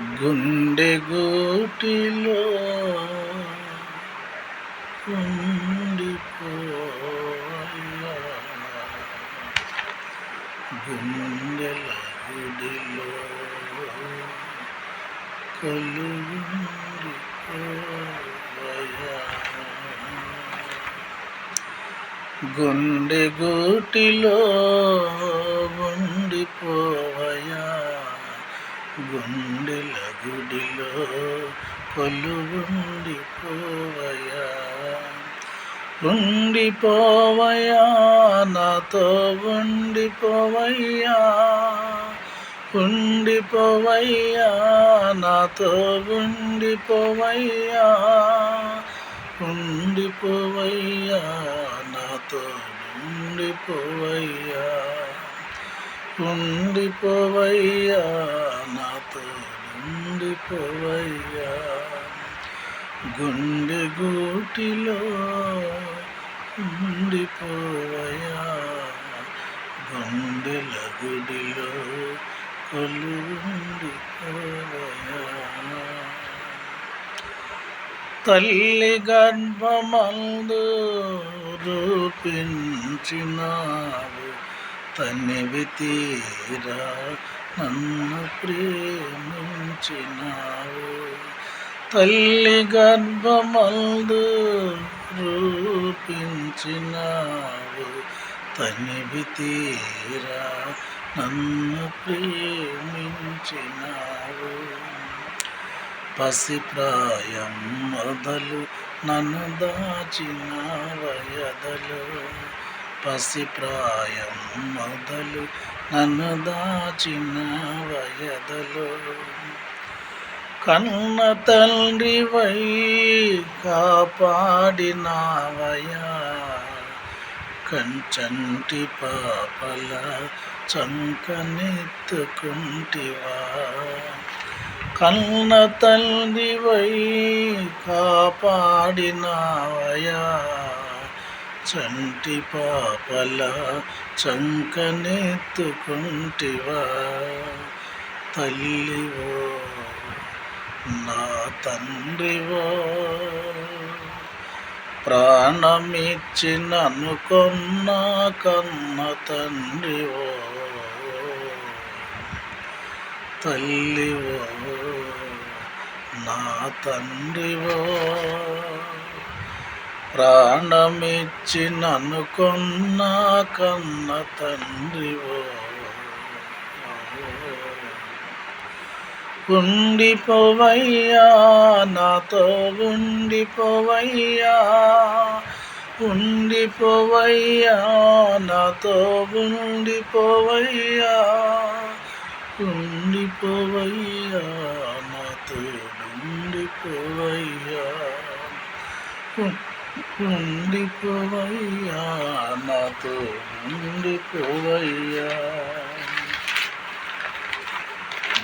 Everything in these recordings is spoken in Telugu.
గుండె గూటిలో ఉండిపోయా. గుండెల గుడిలో కొలుండిపోయా గుండె గూటిలో ఉండిపోవయా గుండెల గుడిలో కొలువుండిపోవయా ఉండిపోవయా నాతో ఉండిపోవయ్యా ఉండిపోవయ్యా నాతో ఉండిపోవయ్యా ఉండిపోవయ్యా నాతో ఉండిపోవయ్యా ఉండిపోవయ్యా ఉండిపోవయ్యా గుండె గూటిలో ఉండిపోవయ్యా. గుండెల గుడిలో కొలుండిపోవయ్యా తల్లి గర్భమందు రూపించినావు. తనివి తీరా నన్ను ప్రేమించినావు. తల్లి గర్భమందు రూపించినావు. తనివి తీరా నన్ను ప్రేమించినావు. పసిప్రాయం మొదలు నన్ను దాచిన వయదలు పసిప్రాయం మొదలు నన్ను దాచిన వయదలు. కన్న తండ్రి వై కాపాడినావయా కంచంటి పాపల చంకనెత్తుకుంటివా కన్న తండ్రి వై కాపాడినావయా చంటి పాపల చంకనెత్తుకుంటివా? తల్లివో నా తండ్రివో ప్రాణమిచ్చి నన్ను కొన్న కన్న తండ్రివో తల్లివో నా తండ్రివో. ప్రాణమిచ్చి నన్ను కొన్న కన్న తండ్రివో. ఉండిపోవయ్యా నాతో ఉండిపోవయ్యా. ఉండిపోవయ్యా నాతో ఉండిపోవయ్యా. ఉండిపోవయ్యా నాతో ఉండిపోవయ్యా. ఉండిపోవయ్యా నాతో ఉండిపోవయ్యా.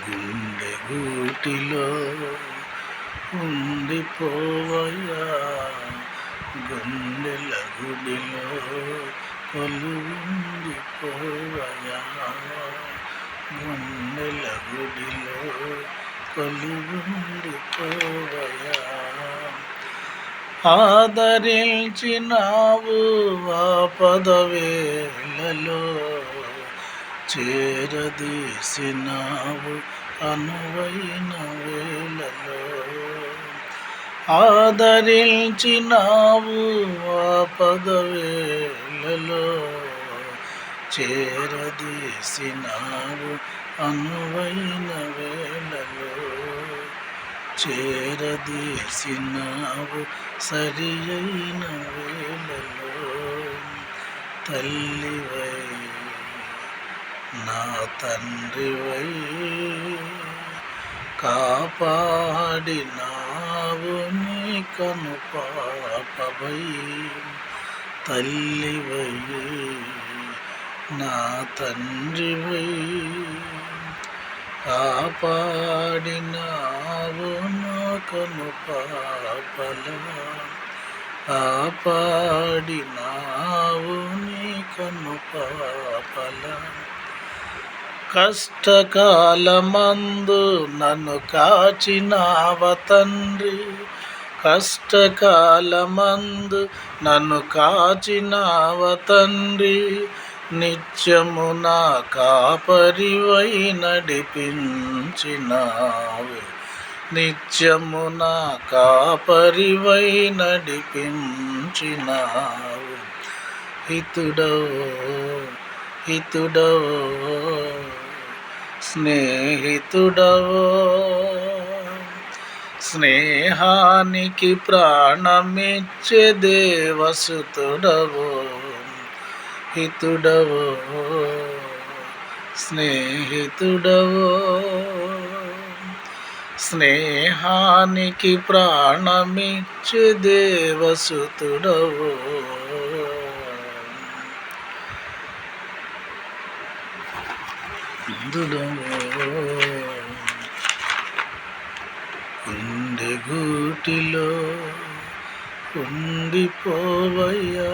గుండె గూటిలో ఉండిపోవయ్యా గుండెల గుడిలో కొలుండిపోవయ్యా గుండెల గుడిలో ఉండిపోవయ్యా. ఆదరించినావు ఆ పదవేలలో చేరదీసినావు అనువైన వేళలో. ఆదరించినావు ఆ పదవేలలో చేరదీసినావు అనువైన వేళలో. చేరదీసినావు సరి అయిన వేళలో. తల్లివై నా తండ్రివై కాపాడినావు నీ కను పాపవై తల్లివై నా తండ్రివై కాపాడినావు నా కను పాపల కాపాడినావు నీ కను పాపల. కష్టకాలమందు నన్ను కాచినావ తండ్రి? కష్టకాలమందు నన్ను కాచినావ తండ్రి? నిత్యము నా కాపరివై నడిపించినావే. నిత్యమున కాపరివై నడిపించినావు. హితుడవో హితుడవో స్నేహితుడవో స్నేహానికి ప్రాణమిచ్చే దేవసుతుడవో హితుడవో స్నేహితుడవో స్నేహానికి ప్రాణమిచ్చే దేవసుతుడవు. ఉండి గూటిలో ఉండిపోవయ్యా.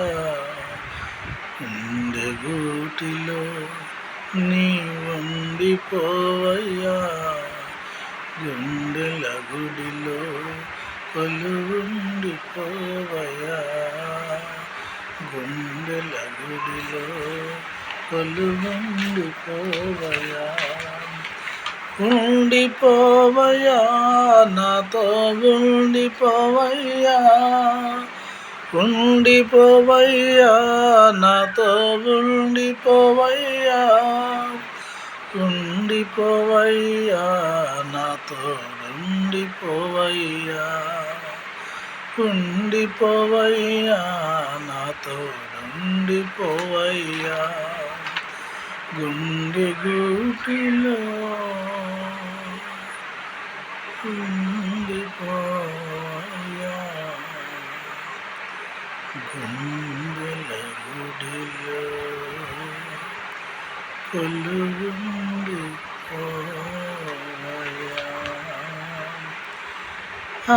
ఉండి గూటిలో నీ ఉండిపోవయ్యా. గుండెల గుడిలో కొలువుండిపోవయ్యా గుండెల గుడిలో కొలువుండిపోవయ్యా ఉండిపోవయా? నాతో ఉండిపోవయ్యా? ఉండిపోవయ్యా? నాతో ఉండిపోవయ్యా? ఉండిపోవయ్యా నాతో ఉండిపోవయ్యా ఉండిపోవయ్యా నాతో ఉండిపోవయ్యా గుండె గూటిలో ఉండిపోయా గుండెల గుడిలో కొలువుండిపోయా ఆ